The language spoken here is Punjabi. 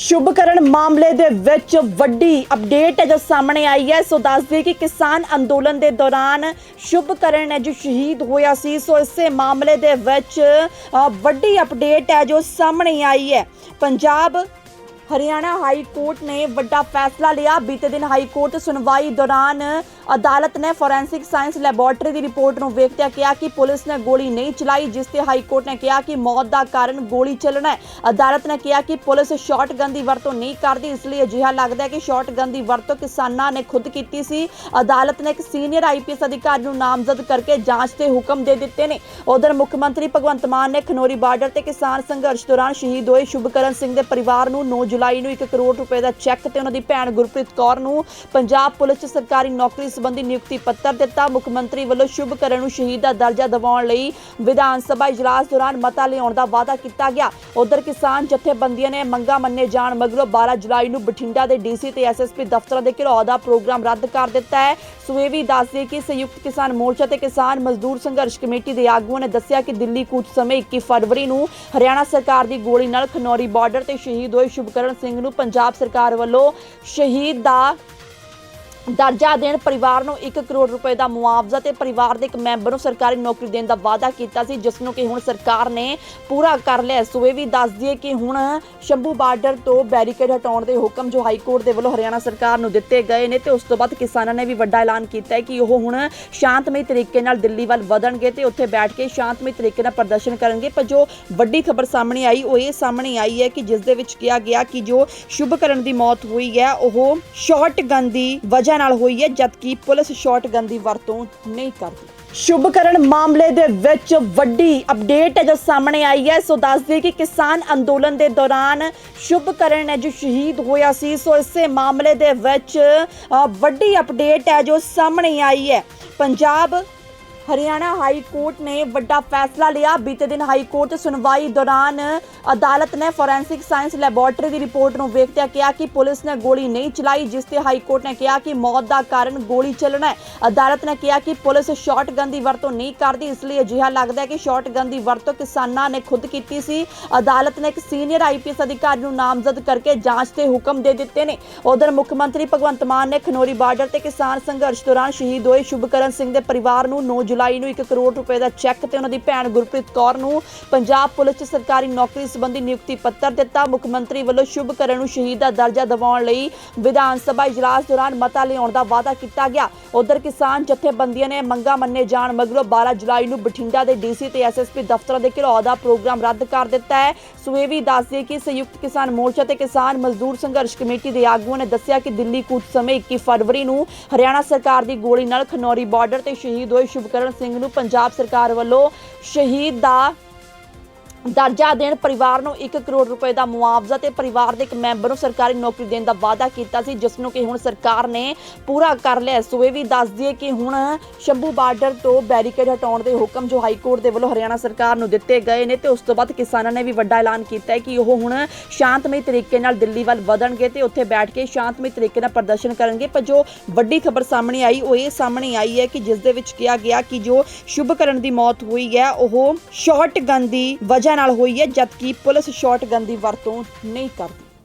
ਸ਼ੁਭਕਰਨ ਮਾਮਲੇ ਦੇ ਵਿੱਚ ਵੱਡੀ ਅਪਡੇਟ ਹੈ ਜੋ ਸਾਹਮਣੇ ਆਈ ਹੈ, ਸੋ ਦੱਸ ਕਿ ਕਿਸਾਨ ਅੰਦੋਲਨ ਦੇ ਦੌਰਾਨ ਸ਼ੁਭਕਰਨ ਹੈ ਜੋ ਸ਼ਹੀਦ ਹੋਇਆ ਸੀ, ਸੋ ਇਸੇ ਮਾਮਲੇ ਦੇ ਵਿੱਚ ਵੱਡੀ ਅਪਡੇਟ ਹੈ ਜੋ ਸਾਹਮਣੇ ਆਈ ਹੈ। ਪੰਜਾਬ ਹਰਿਆਣਾ ਹਾਈ ਕੋਰਟ ਨੇ ਵੱਡਾ ਫੈਸਲਾ ਲਿਆ। ਬੀਤੇ ਦਿਨ ਹਾਈ ਕੋਰਟ ਸੁਣਵਾਈ ਦੌਰਾਨ ਅਦਾਲਤ ਨੇ ਫੋਰੈਂਸਿਕ ਸਾਇੰਸ ਲੈਬੋਰੇਟਰੀ ਦੀ ਰਿਪੋਰਟ ਨੂੰ ਵੇਖਦਿਆਂ ਕਿਹਾ ਕਿ ਪੁਲਿਸ ਨੇ ਗੋਲੀ ਨਹੀਂ ਚਲਾਈ, ਜਿਸ ਤੇ ਹਾਈ ਕੋਰਟ ਨੇ ਕਿਹਾ ਕਿ ਮੌਤ ਦਾ ਕਾਰਨ ਗੋਲੀ ਚੱਲਣਾ ਹੈ। ਅਦਾਲਤ ਨੇ ਕਿਹਾ ਕਿ ਪੁਲਿਸ ਸ਼ਾਟਗਨ ਦੀ ਵਰਤੋਂ ਨਹੀਂ ਕਰਦੀ, ਇਸ ਲਈ ਅਜਿਹਾ ਲੱਗਦਾ ਹੈ ਕਿ ਸ਼ਾਟਗਨ ਦੀ ਵਰਤੋਂ ਕਿਸਾਨਾਂ ਨੇ ਖੁਦ ਕੀਤੀ ਸੀ। ਅਦਾਲਤ ਨੇ ਇੱਕ ਸੀਨੀਅਰ ਆਈਪੀਐਸ ਅਧਿਕਾਰੀ ਨੂੰ ਨਾਮਜ਼ਦ ਕਰਕੇ ਜਾਂਚ ਦੇ ਹੁਕਮ ਦੇ ਦਿੱਤੇ ਨੇ। ਉਧਰ ਮੁੱਖ ਮੰਤਰੀ ਭਗਵੰਤ ਮਾਨ ਨੇ ਖਨੋਰੀ ਬਾਰਡਰ ਤੇ ਕਿਸਾਨ ਸੰਘਰਸ਼ ਦੌਰਾਨ ਸ਼ਹੀਦ ਹੋਏ ਸ਼ੁਭਕਰਨ ਸਿੰਘ ਦੇ ਪਰਿਵਾਰ ਨੂੰ 9 ਜੁਲਾਈ ਨੂੰ 1 ਕਰੋੜ ਰੁਪਏ ਦਾ ਚੈੱਕ ਤੇ ਉਹਨਾਂ ਦੀ ਭੈਣ ਗੁਰਪ੍ਰੀਤ ਕੌਰ ਨੂੰ ਪੰਜਾਬ ਪੁਲਿਸ 'ਚ ਸਰਕਾਰੀ ਨੌਕਰੀ ਸੰਬੰਧੀ ਨਿਯੁਕਤੀ ਪੱਤਰ ਦਿੱਤਾ। ਮੁੱਖ ਮੰਤਰੀ ਵੱਲੋਂ ਸ਼ੁਭਕਰਨ ਨੂੰ ਸ਼ਹੀਦ ਦਾ ਦਰਜਾ ਦਿਵਾਉਣ ਲਈ ਵਿਧਾਨ ਸਭਾ ਇਜਲਾਸ ਦੌਰਾਨ ਮਤਾ ਲਿਆਉਣ ਦਾ ਵਾਅਦਾ ਕੀਤਾ ਗਿਆ। ਉਧਰ ਕਿਸਾਨ ਜਥੇਬੰਦੀਆਂ ਨੇ ਮੰਗਾਂ ਮੰਨੇ ਜਾਣ ਮਗਰੋਂ 12 ਜੁਲਾਈ ਨੂੰ ਬਠਿੰਡਾ ਦੇ ਡੀਸੀ ਤੇ ਐਸਐਸਪੀ ਦਫ਼ਤਰਾਂ ਦੇ ਘਿਰਾਓ ਦਾ ਪ੍ਰੋਗਰਾਮ ਰੱਦ ਕਰ ਦਿੱਤਾ ਹੈ। ਸੋ ਇਹ ਵੀ ਦੱਸ ਕਿ ਸੰਯੁਕਤ ਕਿਸਾਨ ਮੋਰਚਾ ਤੇ ਕਿਸਾਨ ਮਜ਼ਦੂਰ ਸੰਘਰਸ਼ ਕਮੇਟੀ ਦੇ ਆਗੂਆਂ ਨੇ ਦੱਸਿਆ ਕਿ ਦਿੱਲੀ ਕੂਚ ਸਮੇਂ 21 ਫਰਵਰੀ ਨੂੰ ਹਰਿਆਣਾ ਸਰਕਾਰ ਦੀ ਗੋਲੀ ਨਾਲ ਖਨੌਰੀ ਬਾਰਡਰ ਤੇ ਸ਼ਹੀਦ ਹੋਏ ਸ਼ੁਭਕਰਨ ਸਿੰਘ ਨੂੰ ਪੰਜਾਬ ਸਰਕਾਰ ਵੱਲੋਂ ਸ਼ਹੀਦ ਦਾ ਦਰਜਾ ਦੇਣ ਪਰਿਵਾਰ ਨੂੰ 1 ਕਰੋੜ ਰੁਪਏ ਦਾ ਮੁਆਵਜ਼ਾ ਤੇ ਪਰਿਵਾਰ ਦੇ ਇੱਕ ਮੈਂਬਰ ਨੂੰ ਸਰਕਾਰੀ ਨੌਕਰੀ ਦੇਣ ਦਾ ਵਾਅਦਾ ਕੀਤਾ ਸੀ, ਜਿਸ ਨੂੰ ਕਿ ਹੁਣ ਸਰਕਾਰ ਨੇ ਪੂਰਾ ਕਰ ਲਿਆ ਸੋ ਇਹ ਵੀ ਦੱਸ ਦਈਏ ਕਿ ਹੁਣ ਸ਼ੰਭੂ ਬਾਰਡਰ ਤੋਂ ਬੈਰੀਕੇਡ ਹਟਾਉਣ ਦੇ ਹੁਕਮ ਜੋ ਹਾਈ ਕੋਰਟ ਦੇ ਵੱਲੋਂ ਹਰਿਆਣਾ ਸਰਕਾਰ ਨੂੰ ਦਿੱਤੇ ਗਏ ਨੇ ਤੇ ਉਸ ਤੋਂ ਬਾਅਦ ਕਿਸਾਨਾਂ ਨੇ ਵੀ ਵੱਡਾ ਐਲਾਨ ਕੀਤਾ ਹੈ ਕਿ ਉਹ ਹੁਣ ਸ਼ਾਂਤਮਈ ਤਰੀਕੇ ਨਾਲ ਦਿੱਲੀ ਵੱਲ ਵਧਣਗੇ ਤੇ ਉੱਥੇ ਬੈਠ ਕੇ ਸ਼ਾਂਤਮਈ ਤਰੀਕੇ ਨਾਲ ਪ੍ਰਦਰਸ਼ਨ ਕਰਨਗੇ। ਪਰ ਜੋ ਵੱਡੀ ਖਬਰ ਸਾਹਮਣੇ ਆਈ, ਉਹ ਇਹ ਸਾਹਮਣੇ ਆਈ ਹੈ ਕਿ ਜਿਸ ਦੇ ਵਿੱਚ ਕਿਹਾ ਗਿਆ ਕਿ ਜੋ ਸ਼ੁਭਕਰਨ ਦੀ ਮੌਤ ਹੋਈ ਹੈ, ਉਹ ਸ਼ਾਟਗਨ ਦੀ ਵਜ੍ਹਾ ਨਾਲ ਹੋਈ ਹੈ ਜਦਕਿ ਪੁਲਿਸ ਸ਼ਾਟਗਨ ਦੀ ਵਰਤੋਂ ਨਹੀਂ ਕਰਦੀ। ਸ਼ੁਭਕਰਨ ਮਾਮਲੇ ਦੇ ਵਿੱਚ ਵੱਡੀ ਅਪਡੇਟ ਹੈ ਜੋ ਸਾਹਮਣੇ ਆਈ ਹੈ ਸੋ ਦੱਸ ਕਿ ਕਿਸਾਨ ਅੰਦੋਲਨ ਦੇ ਦੌਰਾਨ ਸ਼ੁਭਕਰਨ ਹੈ ਜੋ ਸ਼ਹੀਦ ਹੋਇਆ ਸੀ ਸੋ ਇਸੇ ਮਾਮਲੇ ਦੇ ਵਿੱਚ ਅ, ਵੱਡੀ ਅਪਡੇਟ ਹੈ ਜੋ ਸਾਹਮਣੇ ਆਈ ਹੈ। ਪੰਜਾਬ ਹਰਿਆਣਾ ਹਾਈ ਕੋਰਟ ਨੇ ਵੱਡਾ ਫੈਸਲਾ ਲਿਆ। ਬੀਤੇ ਦਿਨ ਹਾਈ ਕੋਰਟ ਸੁਣਵਾਈ ਦੌਰਾਨ ਅਦਾਲਤ ਨੇ ਫੋਰੈਂਸਿਕ ਸਾਇੰਸ ਲੈਬੋਰੇਟਰੀ ਦੀ ਰਿਪੋਰਟ ਨੂੰ ਵੇਖਦਿਆਂ ਕਿਹਾ ਕਿ ਪੁਲਿਸ ਨੇ ਗੋਲੀ ਨਹੀਂ ਚਲਾਈ, ਜਿਸ ਤੇ ਹਾਈ ਕੋਰਟ ਨੇ ਕਿਹਾ ਕਿ ਮੌਤ ਦਾ ਕਾਰਨ ਗੋਲੀ ਚੱਲਣਾ ਹੈ। ਅਦਾਲਤ ਨੇ ਕਿਹਾ ਕਿ ਪੁਲਿਸ ਸ਼ਾਟਗਨ ਦੀ ਵਰਤੋਂ ਨਹੀਂ ਕਰਦੀ, ਇਸ ਲਈ ਅਜਿਹਾ ਲੱਗਦਾ ਹੈ ਕਿ ਸ਼ਾਟਗਨ ਦੀ ਵਰਤੋਂ ਕਿਸਾਨਾਂ ਨੇ ਖੁਦ ਕੀਤੀ ਸੀ। ਅਦਾਲਤ ਨੇ ਇੱਕ ਸੀਨੀਅਰ ਆਈਪੀਐਸ ਅਧਿਕਾਰੀ ਨੂੰ ਨਾਮਜ਼ਦ ਕਰਕੇ ਜਾਂਚ ਦੇ ਹੁਕਮ ਦੇ ਦਿੱਤੇ ਨੇ। ਉਧਰ ਮੁੱਖ ਮੰਤਰੀ ਭਗਵੰਤ ਮਾਨ ਨੇ ਖਨੋਰੀ ਬਾਰਡਰ ਤੇ ਕਿਸਾਨ ਸੰਘਰਸ਼ ਦੌਰਾਨ ਸ਼ਹੀਦ ਹੋਏ ਸ਼ੁਭਕਰਨ ਸਿੰਘ ਦੇ ਪਰਿਵਾਰ ਨੂੰ 9 ਜੁਲਾਈ ਨੂੰ 1 ਕਰੋੜ ਰੁਪਏ ਦਾ ਚੈੱਕ ਤੇ ਉਹਨਾਂ ਦੀ ਭੈਣ ਗੁਰਪ੍ਰੀਤ ਕੌਰ ਨੂੰ ਪੰਜਾਬ ਪੁਲਿਸ 'ਚ ਸਰਕਾਰੀ ਨੌਕਰੀ ਸੰਬੰਧੀ ਨਿਯੁਕਤੀ ਪੱਤਰ ਦਿੱਤਾ। ਮੁੱਖ ਮੰਤਰੀ ਵੱਲੋਂ ਸ਼ੁਭਕਰਨ ਨੂੰ ਸ਼ਹੀਦ ਦਾ ਦਰਜਾ ਦਿਵਾਉਣ ਲਈ ਵਿਧਾਨ ਸਭਾ ਇਜਲਾਸ ਦੌਰਾਨ ਮਤਾ ਲਿਆਉਣ ਦਾ ਵਾਅਦਾ ਕੀਤਾ ਗਿਆ। ਉਧਰ ਕਿਸਾਨ ਜਥੇਬੰਦੀਆਂ ਨੇ ਮੰਗਾਂ ਮੰਨੇ ਜਾਣ ਮਗਰੋਂ 12 ਜੁਲਾਈ ਨੂੰ ਬਠਿੰਡਾ ਦੇ ਡੀਸੀ ਤੇ ਐਸਐਸਪੀ ਦਫ਼ਤਰਾਂ ਦੇ ਘਿਰਾਓ ਦਾ ਪ੍ਰੋਗਰਾਮ ਰੱਦ ਕਰ ਦਿੱਤਾ ਹੈ। ਸੋ ਇਹ ਵੀ ਦੱਸ ਕਿ ਸੰਯੁਕਤ ਕਿਸਾਨ ਮੋਰਚਾ ਤੇ ਕਿਸਾਨ ਮਜ਼ਦੂਰ ਸੰਘਰਸ਼ ਕਮੇਟੀ ਦੇ ਆਗੂਆਂ ਨੇ ਦੱਸਿਆ ਕਿ ਦਿੱਲੀ ਕੂਚ ਸਮੇਂ 21 ਫਰਵਰੀ ਨੂੰ ਹਰਿਆਣਾ ਸਰਕਾਰ ਦੀ ਗੋਲੀ ਨਾਲ ਖਨੌਰੀ ਬਾਰਡਰ ਤੇ ਸ਼ਹੀਦ ਹੋਏ ਸ਼ੁਭਕਰਨ ਸਿੰਘ ਨੂੰ ਪੰਜਾਬ ਸਰਕਾਰ ਵੱਲੋਂ ਸ਼ਹੀਦ ਦਾ ਦਰਜਾ ਦੇਣ ਪਰਿਵਾਰ ਨੂੰ 1 ਕਰੋੜ ਰੁਪਏ ਦਾ ਮੁਆਵਜ਼ਾ ਤੇ ਪਰਿਵਾਰ ਦੇ ਇੱਕ ਮੈਂਬਰ ਨੂੰ ਸਰਕਾਰੀ ਨੌਕਰੀ ਦੇਣ ਦਾ ਵਾਅਦਾ ਕੀਤਾ ਸੀ, ਜਿਸ ਨੂੰ ਕਿ ਹੁਣ ਸਰਕਾਰ ਨੇ ਪੂਰਾ ਕਰ ਲਿਆ ਸੋ ਇਹ ਵੀ ਦੱਸ ਦਈਏ ਕਿ ਹੁਣ ਸ਼ੰਭੂ ਬਾਰਡਰ ਤੋਂ ਬੈਰੀਕੇਡ ਹਟਾਉਣ ਦੇ ਹੁਕਮ ਜੋ ਹਾਈ ਕੋਰਟ ਦੇ ਵੱਲੋਂ ਹਰਿਆਣਾ ਸਰਕਾਰ ਨੂੰ ਦਿੱਤੇ ਗਏ ਨੇ ਤੇ ਉਸ ਤੋਂ ਬਾਅਦ ਕਿਸਾਨਾਂ ਨੇ ਵੀ ਵੱਡਾ ਐਲਾਨ ਕੀਤਾ ਹੈ ਕਿ ਉਹ ਹੁਣ ਸ਼ਾਂਤਮਈ ਤਰੀਕੇ ਨਾਲ ਦਿੱਲੀ ਵੱਲ ਵਧਣਗੇ ਤੇ ਉੱਥੇ ਬੈਠ ਕੇ ਸ਼ਾਂਤਮਈ ਤਰੀਕੇ ਨਾਲ ਪ੍ਰਦਰਸ਼ਨ ਕਰਨਗੇ। ਪਰ ਜੋ ਵੱਡੀ ਖਬਰ ਸਾਹਮਣੇ ਆਈ, ਉਹ ਇਹ ਸਾਹਮਣੇ ਆਈ ਹੈ ਕਿ ਜਿਸ ਦੇ ਵਿੱਚ ਕਿਹਾ ਗਿਆ ਕਿ ਜੋ ਸ਼ੁਭਕਰਨ ਦੀ ਮੌਤ ਹੋਈ ਹੈ, ਉਹ ਸ਼ਾਟਗਨ ਦੀ ਵਜ੍ਹਾ ਨਾਲ ਹੋਈ ਹੈ ਜਦਕਿ ਪੁਲਿਸ ਸ਼ਾਟਗਨ ਦੀ ਵਰਤੋਂ ਨਹੀਂ ਕਰਦੀ।